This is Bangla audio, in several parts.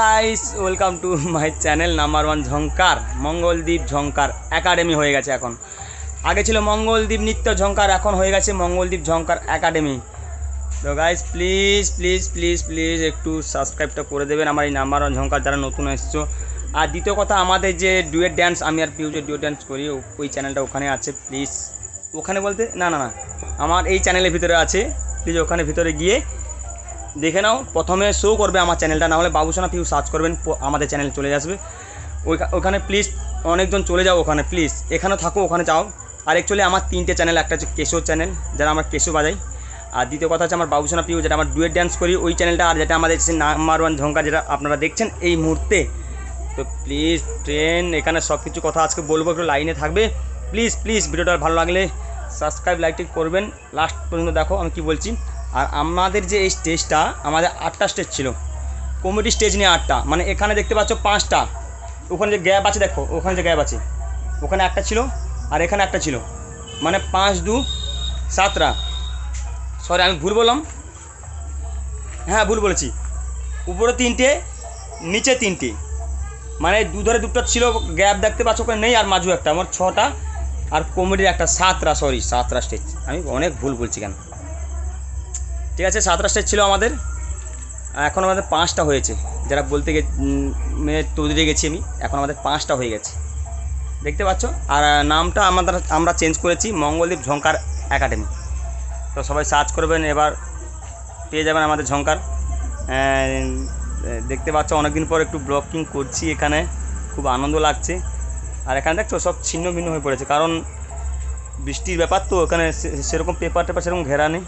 Guys welcome to my channel number one Jhankar Mangaldwip Jhankar academy হয়ে গেছে এখন। আগে ছিল মঙ্গলদ্বীপ নৃত্য ঝঙ্কার এখন হয়ে গেছে মঙ্গলদ্বীপ ঝঙ্কার একাডেমি তো guys please please please please একটু সাবস্ক্রাইবটা করে দেবেন আমার এই নাম্বার ওয়ান ঝঙ্কার যারা নতুন এসছো। আর দ্বিতীয় কথা, আমাদের যে ডুয়েট ড্যান্স আমি আর পিউ যে ডুয়েট ড্যান্স করি, ওই চ্যানেলটা ওখানে আছে প্লিজ ওখানে বলতে, না না না, আমার এই চ্যানেলের ভিতরে আছে প্লিজ ওখানে ভিতরে গিয়ে দেখে নাও। প্রথমে শো করবে আমার চ্যানেলটা না হলে বাবুসোনা পিউ সার্চ করবেন আমাদের চ্যানেল চলে আসবে। ওখানে প্লিজ অনেকজন চলে যাও ওখানে প্লিজ এখানে থাকো, ওখানে যাও। আর অ্যাকচুয়ালি আমার তিনটে চ্যানেল একটা হচ্ছে কেশো চ্যানেল যারা আমার কেশো বাজাই। আর দ্বিতীয় কথা হচ্ছে আমার বাবুসোনা পিউ যেটা আমার ডুয়েট ড্যান্স করি, ওই চ্যানেলটা আর যেটা আমাদের নাম্বার ওয়ান ঝঙ্কা যেটা আপনারা দেখছেন এই মুহূর্তে। তো প্লিজ ট্রেন এখানে সব কিছু কথা আজকে বলব, একটু লাইনে থাকবে। প্লিজ প্লিজ ভিডিওটা ভালো লাগলে সাবস্ক্রাইব লাইকটি করবেন। লাস্ট পর্যন্ত দেখো, আমি কি বলছি। আর আমাদের যে এই স্টেজটা আমাদের আটটা স্টেজ ছিল। কমেডি স্টেজ নিয়ে আটটা। মানে এখানে দেখতে পাচ্ছ পাঁচটা। ওখানে যে গ্যাপ আছে, দেখো, ওখানে যে গ্যাপ আছে। ওখানে একটা ছিল আর এখানে একটা ছিল। মানে পাঁচ, দু, সাতটা। সরি আমি ভুল বললাম? হ্যাঁ ভুল বলেছি। উপরে তিনটে, নিচে তিনটে। মানে দু ধরে দুটো ছিল গ্যাপ দেখতে পাচ্ছ ওখানে নেই, আর মাঝু একটা। আমার ছটা আর কমেডির একটা, সাতটা সরি সাতটা স্টেজ আমি অনেক ভুল বলছি কেন? ঠিক আছে, সাতটা স্টেজ ছিল আমাদের। এখন আমাদের পাঁচটা হয়েছে। যারা বলতে গে মানে তৈরি গেছি আমি, এখন আমাদের পাঁচটা হয়ে গেছে। দেখতে পাচ্ছ? আর নামটা আমাদের, আমরা চেঞ্জ করেছি মঙ্গলদ্বীপ ঝঙ্কার একাডেমি তো সবাই সার্চ করবেন, এবার পেয়ে যাবেন আমাদের ঝঙ্কার দেখতে পাচ্ছ, অনেকদিন পর একটু ব্লকিং করছি এখানে। খুব আনন্দ লাগছে। আর এখানে দেখছ, সব ছিন্ন ভিন্ন হয়ে পড়েছে। কারণ বৃষ্টির ব্যাপার তো এখানে সে- সেরকম পেপার টেপার সেরকম ঘেরা নেই।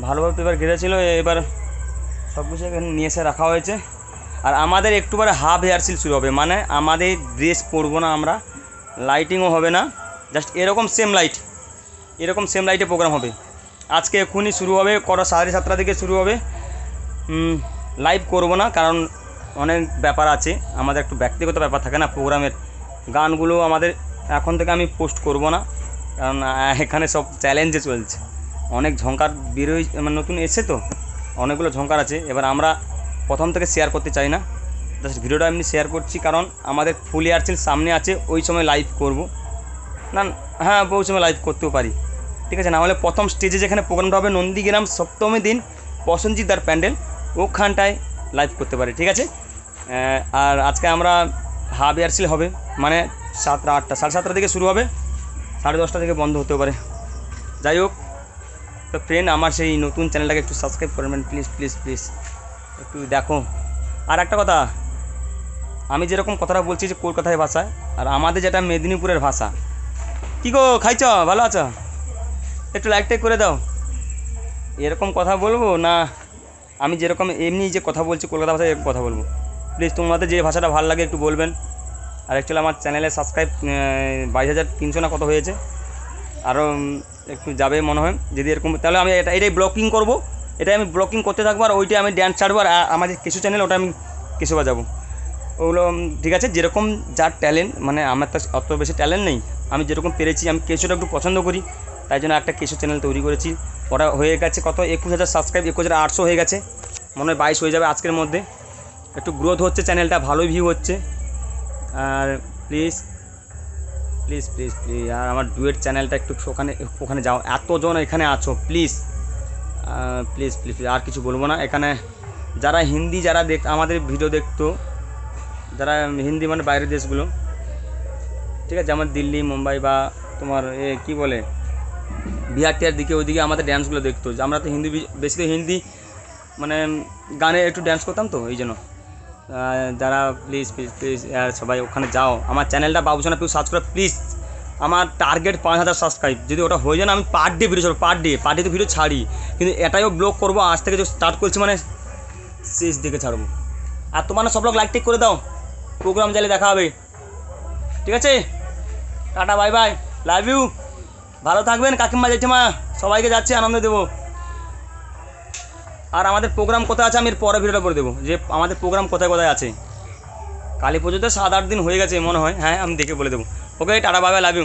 ভালোভাবে পেপার ঘেরা ছিল, এবার সব কিছু এখানে নিয়ে এসে রাখা হয়েছে। আর আমাদের একটুবারে হাফ হেয়ার হেয়ারসিল শুরু হবে মানে আমাদের ড্রেস পরবো না আমরা লাইটিংও হবে না জাস্ট এরকম সেম লাইট এরকম সেম লাইটে প্রোগ্রাম হবে। আজকে এক্ষুনি শুরু হবে, কটা সাড়ে সাতটা থেকে শুরু হবে। লাইভ করব না, কারণ অনেক ব্যাপার আছে, আমাদের একটু ব্যক্তিগত ব্যাপার থাকে না প্রোগ্রামের। গানগুলো আমাদের এখন থেকে আমি পোস্ট করব না, কারণ এখানে সব চ্যালেঞ্জে চলছে। অনেক ঝঙ্কার বেরোই মানে নতুন এসে তো, অনেকগুলো ঝঙ্কার আছে। এবার আমরা প্রথম থেকে শেয়ার করতে চাই না। জাস্ট ভিডিওটা এমনি শেয়ার করছি কারণ আমাদের ফুল এয়ারসেল সামনে আছে, ওই সময় লাইভ করব। না হ্যাঁ ওই সময় লাইভ করতেও পারি। ঠিক আছে, না হলে প্রথম স্টেজে যেখানে প্রোগ্রামটা হবে নন্দীগ্রাম সপ্তমী দিন প্রসঞ্জিতার প্যান্ডেল, ওখানটায় লাইভ করতে পারি, ঠিক আছে? আর আজকে আমরা হাফ এয়ারসেল হবে মানে সাতটা আটটা, সাড়ে সাতটা থেকে শুরু হবে, সাড়ে দশটা থেকে বন্ধ হতে পারে। যাই হোক তো ফ্রেন্ড আমার সেই নতুন চ্যানেলটাকে একটু সাবস্ক্রাইব করবেন প্লিজ প্লিজ প্লিজ একটু দেখো। আর একটা কথা, আমি যেরকম কথাটা বলছি যে কলকাতায় ভাষা, আর আমাদের যেটা মেদিনীপুরের ভাষা। কী গো, খাইছ? ভালো আছো? একটু লাইকটাই করে দাও। এরকম কথা বলব না, আমি যেরকম এমনি যে কথা বলছি, কলকাতা ভাষায় এরকম কথা বলব। প্লিজ তোমাদের যে ভাষাটা ভালো লাগে একটু বলবেন। আর অ্যাকচুয়ালি আমার চ্যানেলে সাবস্ক্রাইব বাইশ হাজার তিনশো না কত হয়েছে? আরও একটু যাবে মনে হয়। যদি এরকম তাহলে আমি এটা এটাই ব্লকিং করব। এটাই আমি ব্লকিং করতে থাকব আর ওইটাই আমি ড্যান্স ছাড়বো আর আ- আমার যে কিছু চ্যানেল ওটা আমি কিছু বাজাবো ওগুলো ঠিক আছে, যেরকম যার ট্যালেন্ট মানে আমার তো অত বেশি ট্যালেন্ট নেই। আমি যেরকম পেরেছি, আমি কেঁচোটা একটু পছন্দ করি। তাই জন্য একটা কেঁচো চ্যানেল তৈরি করেছি। ওটা হয়ে গেছে কত? একুশ হাজার সাবস্ক্রাইব একুশ হাজার আটশো হয়ে গেছে। মনে হয় বাইশ হয়ে যাবে আজকের মধ্যে। একটু গ্রোথ হচ্ছে চ্যানেলটা ভালোই ভিউ হচ্ছে। আর প্লিজ প্লিজ প্লিজ প্লিজ আর আমার ডুয়েট চ্যানেলটা একটু ওখানে ওখানে যাও। এতজন এখানে আছো প্লিজ প্লিজ প্লিজ আর কিছু বলব না। এখানে যারা হিন্দি, যারা দেখ আমাদের ভিডিও দেখতো, যারা হিন্দি মানে বাইরের দেশগুলো, ঠিক আছে, যেমন দিল্লি, মুম্বাই বা তোমার এ কী বলে বিহার টিহার দিকে, ওইদিকে আমাদের ড্যান্সগুলো দেখতো। আমরা তো হিন্দি, বেশি হিন্দি মানে গানে একটু ড্যান্স করতাম তো, এই জন্য। যারা প্লিজ প্লিজ প্লিজ সবাই ওখানে যাও। আমার চ্যানেলটা বাবুসোনা প্লিজ সার্চ প্লিজ আমার টার্গেট পাঁচ হাজার সাবস্ক্রাইব যদি ওটা হয়ে যায় না, আমি per day video per day per day তো ভিডিও ছাড়ি। কিন্তু এটাইও ব্লগ করব, আজ থেকে যে স্টার্ট করছি মানে শেষ দিকে ছাড়বো। আর তোমার সব লোক লাইক টেক করে দাও। প্রোগ্রাম চাইলে দেখা হবে। ঠিক আছে? Tata bye bye love you ভালো থাকবেন, কাকিমা, জেঠিমা। সবাইকে যাচ্ছি, আনন্দ দেবো। আর আমাদের প্রোগ্রাম কোথায় আছে আমি এর পরে ভিডিওটা করে দেবো। যে আমাদের প্রোগ্রাম কোথায় কোথায় আছে। কালী পুজোতে সাত আট দিন হয়ে গেছে মনে হয়। হ্যাঁ আমি দেখে বলে দেবো। Okay tata bye love you